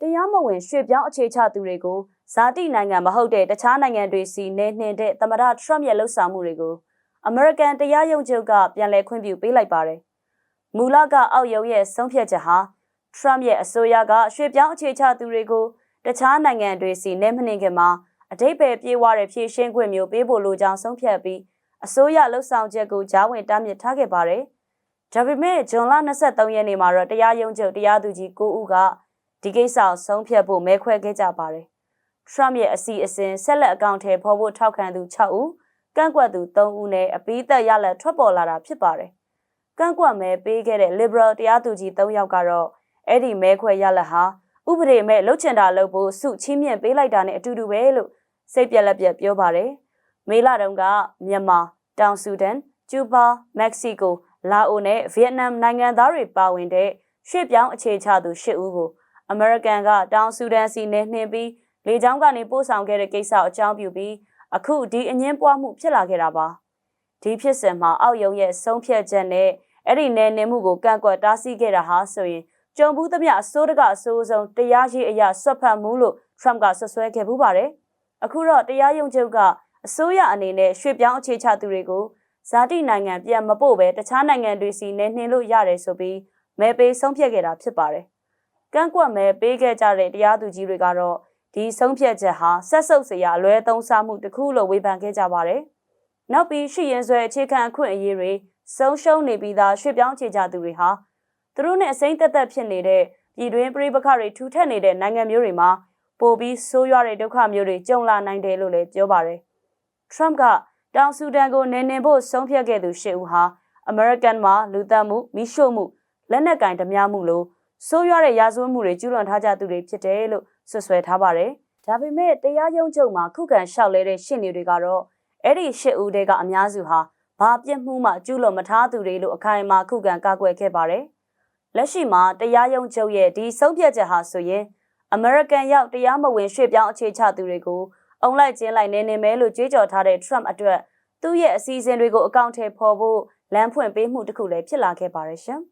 တရားမဝင်ရွှေ့ပြောင်းအခြေချသူတွေကိုဇာတိနိုင်ငံမဟုတ်တဲ့တခြားနိုင်ငံတွေစီနေနှင်တဲ့သမ္မတထရမ့်ရဲ့လှုပ်ဆောင်မှုတွေကိုအမေရိကန်တရားရုံးချုပ်ကပြန်လည်ခွင့်ပြုပေးလိုက်ပါတယ်။မူလကအောက်ရုံးရဲ့ဆုံးဖြတ်ချက်ဟာထရမ့်ရဲ့အစိုးရကရွှေ့ပြောင်းအခြေချသူတွေကိုတခြားနိုင်ငံတွေစီနေမနှင်ခင်မှာအတိတ်ပဲပြေးဝတဲ့ဖြည့်ရှင်းခွင့်မျိုးပေးဖို့လိုကြောင်းဆုံးဖြတ်ပြီးအစိုးရလှုပ်ဆောင်ချက်ကိုကြားဝင်တားမြစ်ထားခဲ့ပါတယ်။ဒါပေမဲ့ဂျွန်လ23ရက်နေ့မှာတော့တရားရုံးချုပ်တရားသူကြီး9ဦးက ဒီကိစ္စကိုဆုံးဖြတ်ဖို့မဲခွဲခဲ့ကြပါတယ်။ Trump ရဲ့အစီအစဉ်ဆက်လက်အကောင့်ထဲပေါ်ဖို့ထောက်ခံသူ6ဦးကန့်ကွက်သူ3ဦးနဲ့အပိသက်ရလက်ထွက်ပေါ်လာတာဖြစ်ပါတယ်။ကန့်ကွက်မဲပေးခဲ့တဲ့ Liberal တရားသူကြီး3ယောက်ကတော့အဲ့ဒီမဲခွဲရလက်ဟာဥပဒေမဲ့လှုပ်ချင်တာလုပ်ဖို့စုချီးမြှင့်ပေးလိုက်တာနဲ့အတူတူပဲလို့စိတ်ပြက်လက်ပြက်ပြောပါတယ်။မေလတုန်းကမြန်မာ၊တောင်ဆူဒန်၊ကျူဘာ၊မက္ကဆီကို၊လာအိုနဲ့ဗီယက်နမ်နိုင်ငံသားတွေပါဝင်တဲ့ရွှေ့ပြောင်းအခြေချသူ၈ဦးကို အမေရိကန်ကတောင်ဆူဒန်စီနဲ့နှင်ပြီးလေကြောင်းကနေပို့ဆောင်ခဲ့တဲ့ကိစ္စအကြောင်းပြုပြီးအခုဒီအငင်းပွားမှုဖြစ်လာခဲ့တာပါဒီဖြစ်စဉ်မှာအောက်ယုံရဲ့ဆုံးဖြတ်ချက်နဲ့အဲ့ဒီနယ်နေမှုကိုကန့်ကွက်တားဆီးခဲ့တာဟာဆိုရင်ကြုံဘူးသမျှအစိုးရကအစိုးဆုံးတရားရှိအရာဆွတ်ဖတ်မှုလို့ Trump ကဆွဆွဲခဲ့ပူပါတယ်အခုတော့တရားရုံးချုပ်ကအစိုးရအနေနဲ့ရွှေ့ပြောင်းအခြေချသူတွေကိုဇာတိနိုင်ငံပြန်မပို့ပဲတခြားနိုင်ငံတွေစီနဲ့နှင်လို့ရတယ်ဆိုပြီးမဲပေးဆုံးဖြတ်ခဲ့တာဖြစ်ပါတယ် ကန့်ကွက်မဲပေးခဲ့ကြတဲ့တရားသူကြီးတွေကတော့ဒီဆုံးဖြတ်ချက်ဟာဆက်ဆုပ်စရာအလွဲသုံးစားမှုတစ်ခုလို့ဝေဖန်ခဲ့ကြပါတယ်။နောက်ပြီးရှိရင်ဆွဲအခြေခံအခွင့်အရေးတွေဆုံးရှုံးနေပြီးသားရွှေ့ပြောင်းခြေချသူတွေဟာသူတို့နဲ့အစိမ့်သက်သက်ဖြစ်နေတဲ့ပြည်တွင်းပြည်ပခတွေထူထပ်နေတဲ့နိုင်ငံမျိုးတွေမှာပိုပြီးဆိုးရွားတဲ့ဒုက္ခမျိုးတွေကြုံလာနိုင်တယ်လို့လည်းပြောပါတယ်။ Trump ကတောင်ဆူဒန်ကိုနေနေဖို့ဆုံးဖြတ်ခဲ့သူရှစ်ဦးဟာ American မှာလူသက်မှုမိရှို့မှုလက်နက်ကင်ဓမြမှုလို့ ဆိုးရွားတဲ့ရာဇဝတ်မှုတွေကျူးလွန်ထားကြသူတွေဖြစ်တယ်လို့ဆွဆွဲထားပါတယ်။ဒါပေမဲ့တရားရုံးချုပ်မှာခုခံလျှောက်လဲတဲ့ရှင်းနေတွေကတော့အဲ့ဒီရှစ်ဦးတဲကအများစုဟာဘာပြစ်မှုမှကျူးလွန်မထားသူတွေလို့အခိုင်အမာခုခံကာကွယ်ခဲ့ပါတယ်။လက်ရှိမှာတရားရုံးချုပ်ရဲ့ဒီဆုံးဖြတ်ချက်ဟာဆိုရင် American ရောက်တရားမဝင်ရွှေ့ပြောင်းအခြေချသူတွေကိုအုံလိုက်ကျင်းလိုက်နေနေမဲလို့ကြွေးကြော်ထားတဲ့ Trump အတွက်သူ့ရဲ့အစည်းအဝေးတွေကိုအကောင့်ထဲပေါ်ဖို့လမ်းဖွင့်ပေးမှုတစ်ခုလည်းဖြစ်လာခဲ့ပါတယ်ရှင်။